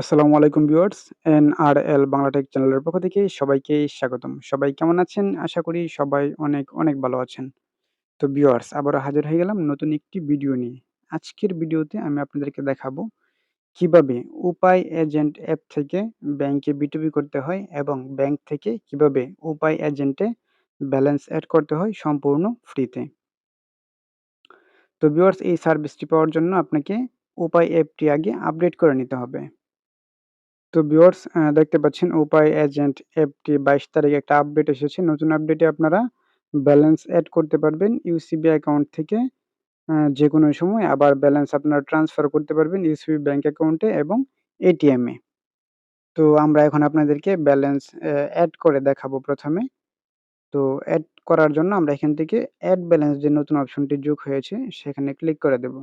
আসসালামু আলাইকুম viewers N R L Bangla tech চ্যানেলের পক্ষ থেকে সবাইকে স্বাগতম। সবাই কেমন আছেন? আশা করি সবাই অনেক অনেক ভালো আছেন। তো ভিউয়ার্স, আবারও হাজির হয়ে গেলাম নতুন একটি ভিডিও নিয়ে। আজকের ভিডিওতে আমি আপনাদেরকে দেখাবো কীভাবে উপায় এজেন্ট অ্যাপ থেকে ব্যাংকে বিটুবি করতে হয় এবং ব্যাংক থেকে কীভাবে উপায় এজেন্টে ব্যালেন্স অ্যাড করতে হয় সম্পূর্ণ ফ্রিতে। তো ভিউয়ার্স, এই সার্ভিসটি পাওয়ার জন্য আপনাকে উপায় অ্যাপটি আগে আপডেট করে নিতে হবে। তো ভিউয়ার্স দেখতে পাচ্ছেন উপায় এজেন্ট অ্যাপটি বাইশ তারিখে একটা আপডেট এসেছে। নতুন আপডেটে আপনারা ব্যালেন্স অ্যাড করতে পারবেন ইউসিবি অ্যাকাউন্ট থেকে। যে কোনো সময় আবার ব্যালেন্স আপনারা ট্রান্সফার করতে পারবেন ইউসিবি ব্যাংক অ্যাকাউন্টে এবং এটিএমে তো আমরা এখন আপনাদেরকে ব্যালেন্স অ্যাড করে দেখাবো প্রথমে। তো অ্যাড করার জন্য আমরা এখান থেকে অ্যাড ব্যালেন্স যে নতুন অপশনটি যোগ হয়েছে, সেখানে ক্লিক করে দেব।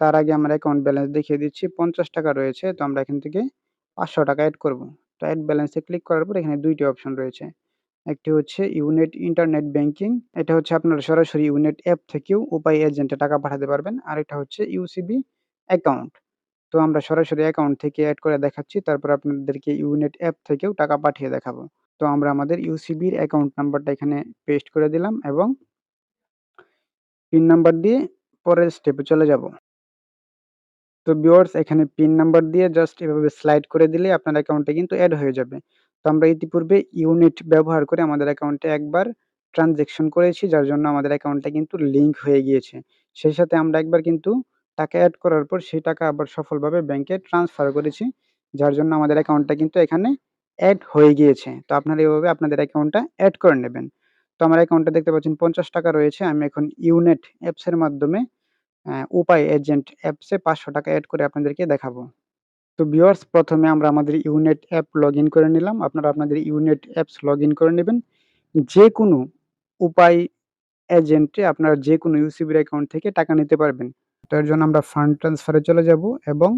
তার আগে আমার অ্যাকাউন্ট ব্যালেন্স দেখিয়ে দিচ্ছি, পঞ্চাশ টাকা রয়েছে। তো আমরা এখান থেকে পাঁচশো টাকা অ্যাড করব। তো অ্যাড ব্যালেন্সে ক্লিক করার পর এখানে দুইটি অপশন রয়েছে। একটি হচ্ছে ইউনেট ইন্টারনেট ব্যাংকিং এটা হচ্ছে আপনারা সরাসরি ইউনেট অ্যাপ থেকেও উপায় এজেন্টে টাকা পাঠাতে পারবেন। আর এটা হচ্ছে ইউসিবি অ্যাকাউন্ট তো আমরা সরাসরি অ্যাকাউন্ট থেকে অ্যাড করে দেখাচ্ছি, তারপর আপনাদেরকে ইউনেট অ্যাপ থেকেও টাকা পাঠিয়ে দেখাবো। তো আমরা আমাদের ইউসিবির অ্যাকাউন্ট নাম্বারটা এখানে পেস্ট করে দিলাম এবং পিন নাম্বার দিয়ে পরের স্টেপে চলে যাব। তো ভিউয়ার্স এখানে পিন নাম্বার দিয়ে জাস্ট এভাবে স্লাইড করে দিলে আপনার অ্যাকাউন্টে কিন্তু অ্যাড হয়ে যাবে। তো আমরা ইতিপূর্বে ইউনিট ব্যবহার করে আমাদের অ্যাকাউন্টে একবার ট্রানজ্যাকশন করেছি, যার জন্য আমাদের অ্যাকাউন্টটা কিন্তু লিঙ্ক হয়ে গিয়েছে। সেই সাথে আমরা একবার কিন্তু টাকা অ্যাড করার পর সেই টাকা আবার সফলভাবে ব্যাংকে ট্রান্সফার করেছি, যার জন্য আমাদের অ্যাকাউন্টটা কিন্তু এখানে অ্যাড হয়ে গিয়েছে। তো আপনারা এভাবে আপনাদের অ্যাকাউন্টটা অ্যাড করে নেবেন। তো আমার অ্যাকাউন্টটা দেখতে পাচ্ছেন পঞ্চাশ টাকা রয়েছে। আমি এখন ইউনেট অ্যাপসের মাধ্যমে উপায় এজেন্ট অ্যাপসে পাঁচশো টাকা অ্যাড করে আপনাদেরকে দেখাবো। তো ভিউয়ার্স প্রথমে আমরা আমাদের ইউনেট অ্যাপ লগ করে নিলাম। আপনারা আপনাদের ইউনেট অ্যাপস লগ করে নেবেন। যে কোনো উপায় এজেন্টে আপনারা যে কোনো ইউসিবির অ্যাকাউন্ট থেকে টাকা নিতে পারবেন। তো এর জন্য আমরা ফান্ড ট্রান্সফারে চলে যাব এবং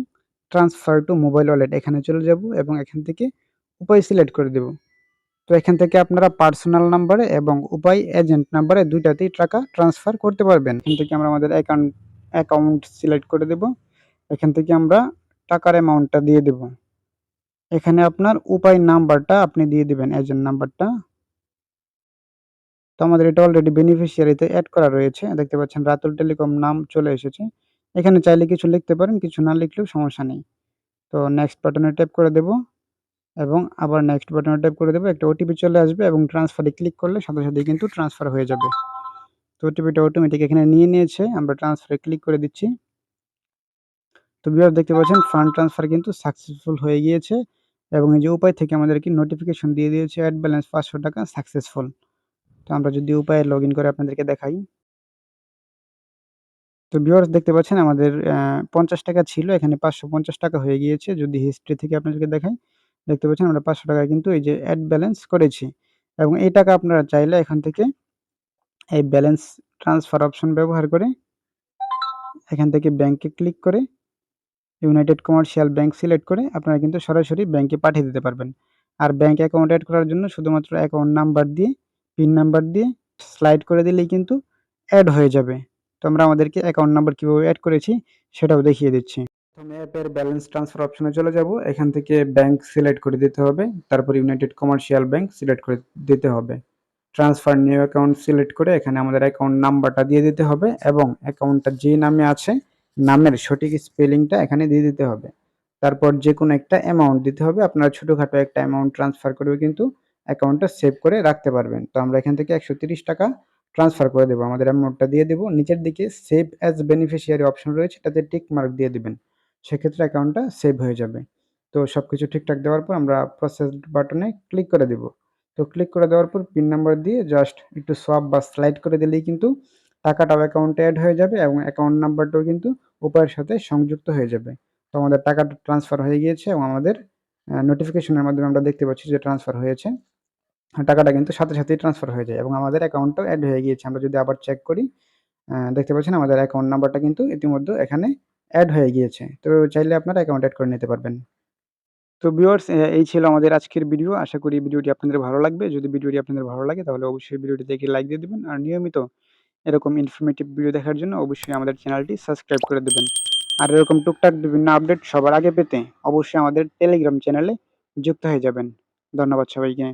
ট্রান্সফার টু মোবাইল ওয়ালেট এখানে চলে যাব এবং এখান থেকে উপায় সিলেক্ট করে দেব। তো এখান থেকে আপনারা পার্সোনাল নাম্বারে এবং উপায় এজেন্ট নাম্বারে দুইটাতেই টাকা ট্রান্সফার করতে পারবেন। এখান থেকে আমরা আমাদের অ্যাকাউন্ট অ্যাকাউন্ট সিলেক্ট করে দেব। এখান থেকে আমরা টাকার অ্যামাউন্টটা দিয়ে দেব। এখানে আপনার উপায় নাম্বারটা আপনি দিয়ে দিবেন এজেন্ট নাম্বারটা। তো আমাদের এটা অলরেডি বেনিফিশিয়ারিতে অ্যাড করা রয়েছে। দেখতে পাচ্ছেন রাতুল টেলিকম নাম চলে এসেছে। এখানে চাইলে কিছু লিখতে পারেন, কিছু না লিখলেও সমস্যা নেই। তো নেক্সট বাটনে ট্যাপ করে দেব এবং আবার নেক্সট বাটনে ট্যাপ করে দেবো। একটা ওটিপি চলে আসবে এবং ট্রান্সফারে ক্লিক করলে সাথে সাথে কিন্তু ট্রান্সফার হয়ে যাবে। তো ওটিপিটা অটোমেটিক এখানে নিয়ে নিয়েছে, আমরা ট্রান্সফারে ক্লিক করে দিচ্ছি। তো বিহার দেখতে পাচ্ছেন ফান্ড ট্রান্সফার কিন্তু সাকসেসফুল হয়ে গিয়েছে এবং এই যে উপায় থেকে আমাদেরকে নোটিফিকেশন দিয়ে দিয়েছে অ্যাড ব্যালেন্স পাঁচশো টাকা সাকসেসফুল তো আমরা যদি উপায়ে লগ করে আপনাদেরকে দেখাই। তো ভিউয়ার্স দেখতে পাচ্ছেন, আমাদের পঞ্চাশ টাকা ছিল, এখানে পাঁচশো পঞ্চাশ টাকা হয়ে গিয়েছে। যদি হিস্ট্রি থেকে আপনাদেরকে দেখাই, দেখতে পাচ্ছেন আমরা পাঁচশো টাকা কিন্তু এই যে অ্যাড ব্যালেন্স করেছি। এবং এই টাকা আপনারা চাইলে এখান থেকে এই ব্যালেন্স ট্রান্সফার অপশন ব্যবহার করে এখান থেকে ব্যাংকে ক্লিক করে ইউনাইটেড কমার্শিয়াল ব্যাংক সিলেক্ট করে আপনারা কিন্তু সরাসরি ব্যাংকে পাঠিয়ে দিতে পারবেন। আর ব্যাংক অ্যাকাউন্ট অ্যাড করার জন্য শুধুমাত্র অ্যাকাউন্ট নাম্বার দিয়ে পিন নাম্বার দিয়ে স্লাইড করে দিলেই কিন্তু অ্যাড হয়ে যাবে। তো আমরা আমাদেরকে অ্যাকাউন্ট নাম্বার কীভাবে অ্যাড করেছি সেটাও দেখিয়ে দিচ্ছি। প্রথমে অ্যাপের ব্যালেন্স ট্রান্সফার অপশনে চলে যাব। এখান থেকে ব্যাংক সিলেক্ট করে দিতে হবে। তারপর ইউনাইটেড কমার্শিয়াল ব্যাংক সিলেক্ট করে দিতে হবে। ট্রান্সফার নিউ অ্যাকাউন্ট সিলেক্ট করে এখানে আমাদের অ্যাকাউন্ট নাম্বারটা দিয়ে দিতে হবে এবং অ্যাকাউন্টটা যে নামে আছে, নামের সঠিক স্পেলিংটা এখানে দিয়ে দিতে হবে। তারপর যে কোনো একটা অ্যামাউন্ট দিতে হবে, আপনারা ছোটোখাটো একটা অ্যামাউন্ট ট্রান্সফার করবে কিন্তু অ্যাকাউন্টটা সেভ করে রাখতে পারবেন। তো আমরা এখান থেকে একশো টাকা ট্রান্সফার করে দেবো। আমাদের অ্যামাউন্টটা দিয়ে দেবো। নিচের দিকে সেভ অ্যাজ বেনিফিশিয়ারি অপশন রয়েছে, এটাতে টিক মার্ক দিয়ে দেবেন। সেক্ষেত্রে অ্যাকাউন্টটা সেভ হয়ে যাবে। তো সব কিছু ঠিকঠাক দেওয়ার পর আমরা প্রসেস বাটনে ক্লিক করে দেব। তো ক্লিক করে দেওয়ার পর পিন নাম্বার দিয়ে জাস্ট একটু সোয়াপ বা স্লাইড করে দিলেই কিন্তু টাকাটাও অ্যাকাউন্টে অ্যাড হয়ে যাবে এবং অ্যাকাউন্ট নাম্বারটাও কিন্তু উপায়ের সাথে সংযুক্ত হয়ে যাবে। তো আমাদের টাকাটা ট্রান্সফার হয়ে গিয়েছে এবং আমাদের নোটিফিকেশনের মাধ্যমে আমরা দেখতে পাচ্ছি যে ট্রান্সফার হয়েছে। টাকাটা কিন্তু সাথে সাথেই ট্রান্সফার হয়ে যায় এবং আমাদের অ্যাকাউন্টটাও অ্যাড হয়ে গিয়েছে। আমরা যদি আবার চেক করি দেখতে পাচ্ছেন আমাদের অ্যাকাউন্ট নাম্বারটা কিন্তু ইতিমধ্যে এখানে অ্যাড হয়ে গিয়েছে। তো চাইলে আপনারা অ্যাকাউন্ট অ্যাড করে নিতে পারবেন। তো ভিউয়ার্স এই ছিল আমাদের আজকের ভিডিও আশা করি ভিডিওটি আপনাদের ভালো লাগবে। যদি ভিডিওটি আপনাদের ভালো লাগে, তাহলে অবশ্যই ভিডিওটি দেখে লাইক দিয়ে দেবেন। আর নিয়মিত এরকম ইনফরমেটিভ ভিডিও দেখার জন্য অবশ্যই আমাদের চ্যানেলটি সাবস্ক্রাইব করে দেবেন। আর এরকম টুকটাক বিভিন্ন আপডেট সবার আগে পেতে অবশ্যই আমাদের টেলিগ্রাম চ্যানেলে যুক্ত হয়ে যাবেন। ধন্যবাদ সবাইকে।